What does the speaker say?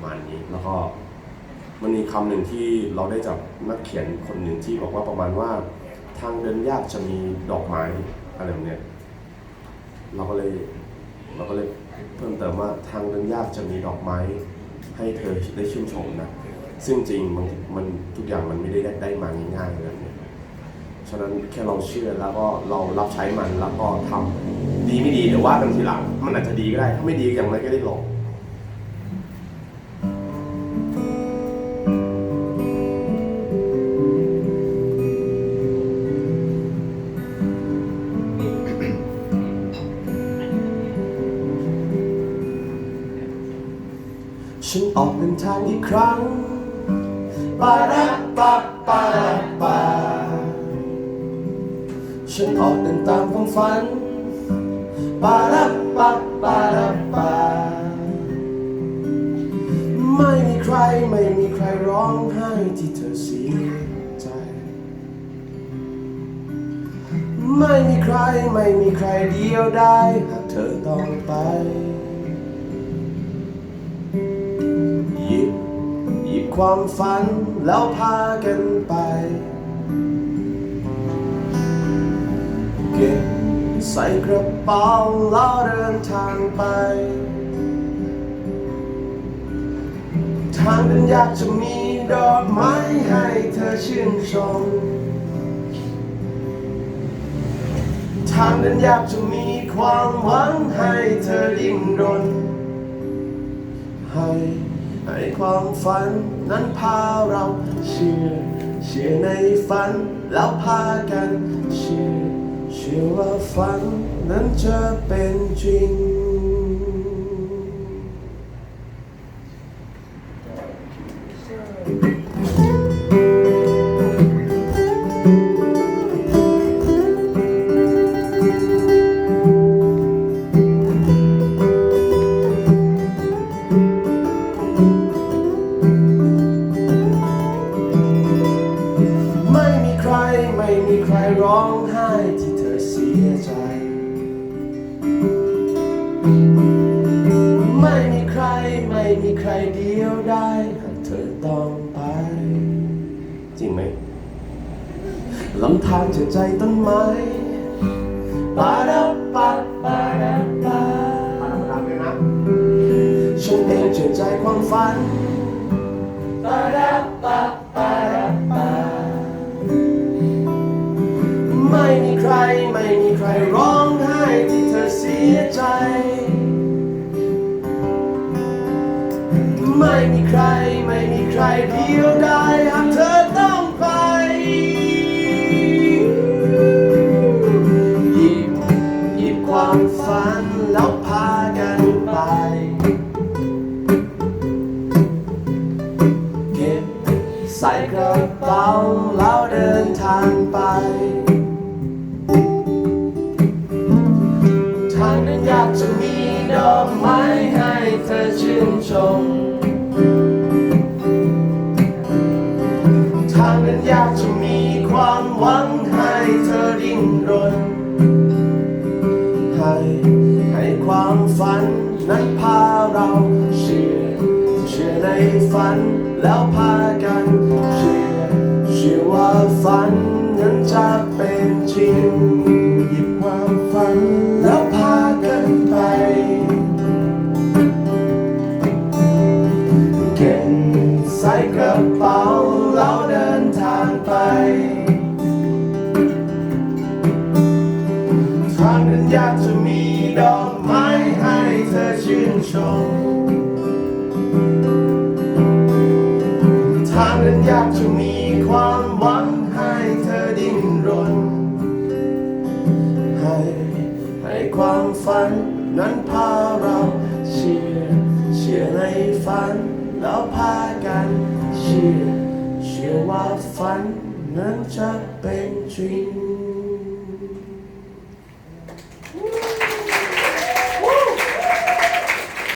ประมาณนี้ แล้วก็มันมีคำหนึ่งที่เราได้จากนักเขียนคนหนึ่งที่บอกว่าประมาณว่า ทางเดินยากจะมีดอกไม้อะไรแบบเนี้ยเราก็เลยเราก็เลยเพิ่มเติมว่าทางเดินยากจะมีดอกไม้ ให้เธอได้ชื่นชมนะซึ่งจริงมันมันทุกอย่างมันไม่ได้ได้ไดมาง่ายๆเลยเนี่ยฉะนั้นแค่เราเชื่อแล้วก็เรารับใช้มันแล้วก็ทำดีไม่ดีเดี๋ยวว่ากันทีหลังมันอาจจะดีก็ได้ ถ้าไม่ดีอย่างไรก็ได้ลอง ฉันออกเดินทางอีกครั้งปาราปาปาราปาฉันออกเดินตามความฝันปาราปาปาราปาไม่มีใครไม่มีใครร้องไห้ที่เธอเสียใจ ไม่มีใครไม่มีใครเดียวได้หากเธอต้องไปหยิบหยิบ ความฝันแล้วพากันไป เก็บใส่กระเป๋าแล้วเดินทางไป ทางเดินยากจะมีดอกไม้ให้เธอชื่นชม ทางเดินยากจะมีความหวังให้เธอดิ้นรนให้ ให้ความฝันนั้นพาเราเชื่อ เชื่อในฝันแล้วพากันเชื่อ เชื่อว่าฝันนั้นจะเป็นจริง ใครร้องไห้ที่เธอเสียใจ ไม่มีใครไม่มีใครเดียวได้หากเธอต้องไป จริงไหมลำธารจะใจต้นไม้ ใคร ไม่มีใครเดียวได้หากเธอต้องไป หยิบหยิบความฝันแล้วพากันไป เก็บใส่กระเป๋าแล้วเดินทางไป ทางนั้นอยากจะมีดอกไม้ให้เธอชื่นชม ยากจะมีความหวังให้เธอดิ้นรน ให้ให้ความฝันนั้นพาเราเชื่อ เชื่อในฝันแล้วพากัน เชื่อ เชื่อว่าฝันนั้นจะเป็นจริง ทางนั้นอยากจะมีดอกไม้ให้เธอชื่นชม ทางนั้นอยากจะมีความหวังให้เธอดิ้นรน ให้ให้ความฝันนั้นพาเราเชื่อเชื่อในฝัน แล้วพากันเชื่อเชื่อว่าฝันนั้นจะเป็นจริง